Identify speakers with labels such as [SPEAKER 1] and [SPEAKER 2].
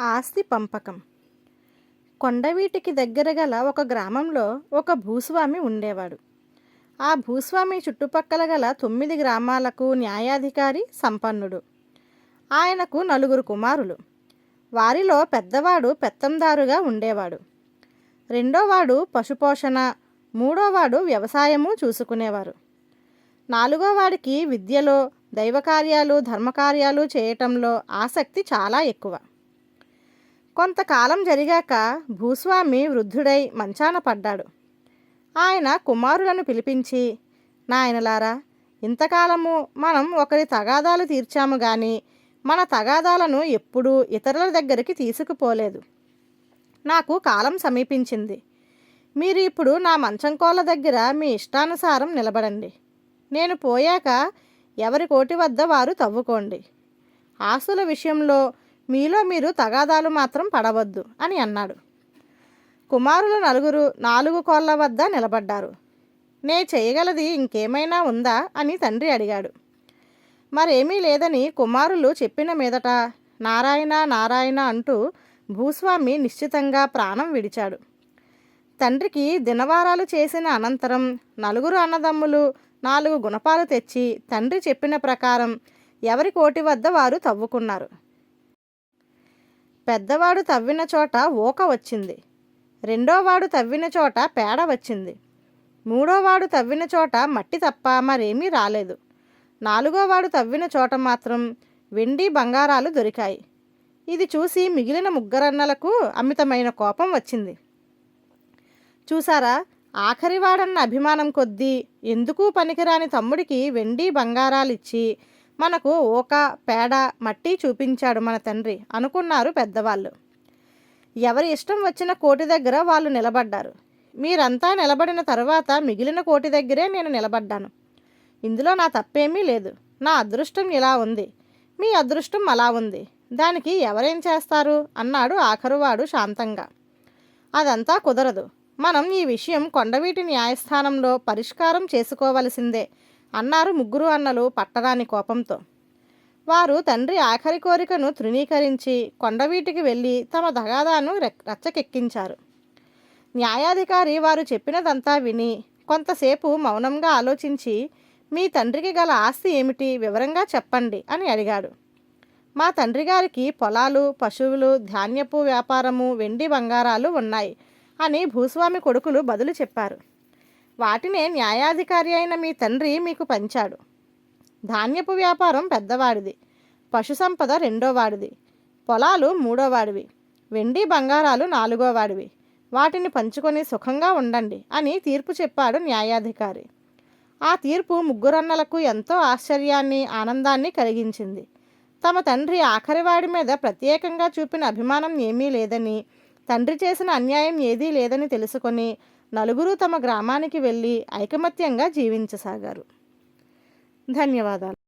[SPEAKER 1] ఆస్తి పంపకం. కొండవీటికి దగ్గర గల ఒక గ్రామంలో ఒక భూస్వామి ఉండేవాడు. ఆ భూస్వామి చుట్టుపక్కల గల తొమ్మిది గ్రామాలకు న్యాయాధికారి సంపన్నుడు. ఆయనకు నలుగురు కుమారులు. వారిలో పెద్దవాడు పెత్తందారుగా ఉండేవాడు. రెండోవాడు పశుపోషణ మూడోవాడు వ్యవసాయము చూసుకునేవారు. నాలుగోవాడికి విద్యలో దైవకార్యాలు ధర్మకార్యాలు చేయటంలో ఆసక్తి చాలా ఎక్కువ. కొంతకాలం జరిగాక భూస్వామి వృద్ధుడై మంచాన పడ్డాడు. ఆయన కుమారులను పిలిపించి నాయనలారా ఇంతకాలము మనం ఒకరి తగాదాలు తీర్చాము కానీ మన తగాదాలను ఎప్పుడూ ఇతరుల దగ్గరికి తీసుకుపోలేదు. నాకు కాలం సమీపించింది. మీరు ఇప్పుడు నా మంచం కోళ్ళ దగ్గర మీ ఇష్టానుసారం నిలబడండి. నేను పోయాక ఎవరి కోటి వద్ద వారు తవ్వుకోండి. ఆస్తుల విషయంలో మీలో మీరు తగాదాలు మాత్రం పడవద్దు అని అన్నాడు. కుమారులు నలుగురు నాలుగు కోళ్ళ వద్ద నిలబడ్డారు. నే చేయగలది ఇంకేమైనా ఉందా అని తండ్రి అడిగాడు. మరేమీ లేదని కుమారులు చెప్పిన మీదట నారాయణ నారాయణ అంటూ భూస్వామి నిశ్చితంగా ప్రాణం విడిచాడు. తండ్రికి దినవారాలు చేసిన అనంతరం నలుగురు అన్నదమ్ములు నాలుగు గుణపాలు తెచ్చి తండ్రి చెప్పిన ప్రకారం ఎవరి కోటి వద్ద వారు తవ్వుకున్నారు. పెద్దవాడు తవ్విన చోట ఊక వచ్చింది. రెండోవాడు తవ్విన చోట పేడ వచ్చింది. మూడోవాడు తవ్విన చోట మట్టి తప్ప మరేమీ రాలేదు. నాలుగోవాడు తవ్విన చోట మాత్రం వెండి బంగారాలు దొరికాయి. ఇది చూసి మిగిలిన ముగ్గురన్నలకు అమితమైన కోపం వచ్చింది. చూసారా? ఆఖరివాడన్న అభిమానం కొద్దీ ఎందుకు పనికిరాని తమ్ముడికి వెండి బంగారాలు ఇచ్చి మనకు ఒక పేడ మట్టి చూపించాడు మన తండ్రి అనుకున్నారు పెద్దవాళ్ళు. ఎవరి ఇష్టం వచ్చిన కోటి దగ్గర వాళ్ళు నిలబడ్డారు. మీరంతా నిలబడిన తర్వాత మిగిలిన కోటి దగ్గరే నేను నిలబడ్డాను. ఇందులో నా తప్పేమీ లేదు. నా అదృష్టం ఇలా ఉంది. మీ అదృష్టం అలా ఉంది. దానికి ఎవరేం చేస్తారు? అన్నాడు ఆఖరువాడు శాంతంగా. అదంతా కుదరదు. మనం ఈ విషయం కొండవీటి న్యాయస్థానంలో పరిష్కారం చేసుకోవలసిందే. అన్నారు ముగ్గురు అన్నలు పట్టరాని కోపంతో. వారు తండ్రి ఆఖరి కోరికను తృణీకరించి కొండవీటికి వెళ్ళి తమ దగాదాను రచ్చకెక్కించారు. న్యాయాధికారి వారు చెప్పినదంతా విని కొంతసేపు మౌనంగా ఆలోచించి మీ తండ్రికి గల ఆస్తి ఏమిటి వివరంగా చెప్పండి అని అడిగాడు. మా తండ్రి గారికి పొలాలు పశువులు ధాన్యపు వ్యాపారము వెండి బంగారాలు ఉన్నాయి అని భూస్వామి కొడుకులు బదులు చెప్పారు. వాటినే న్యాయాధికారి అయిన మీ తండ్రి మీకు పంచాడు. ధాన్యపు వ్యాపారం పెద్దవాడిది. పశు సంపద రెండోవాడిది. పొలాలు మూడోవాడివి. వెండి బంగారాలు నాలుగోవాడివి. వాటిని పంచుకొని సుఖంగా ఉండండి అని తీర్పు చెప్పాడు న్యాయాధికారి. ఆ తీర్పు ముగ్గురన్నలకు ఎంతో ఆశ్చర్యాన్ని ఆనందాన్ని కలిగించింది. తమ తండ్రి ఆఖరివాడి మీద ప్రత్యేకంగా చూపిన అభిమానం ఏమీ లేదని తండ్రి చేసిన అన్యాయం ఏదీ లేదని తెలుసుకొని నలుగురు తమ గ్రామానికి వెళ్ళి ఐకమత్యంగా జీవించసాగారు. ధన్యవాదాలు.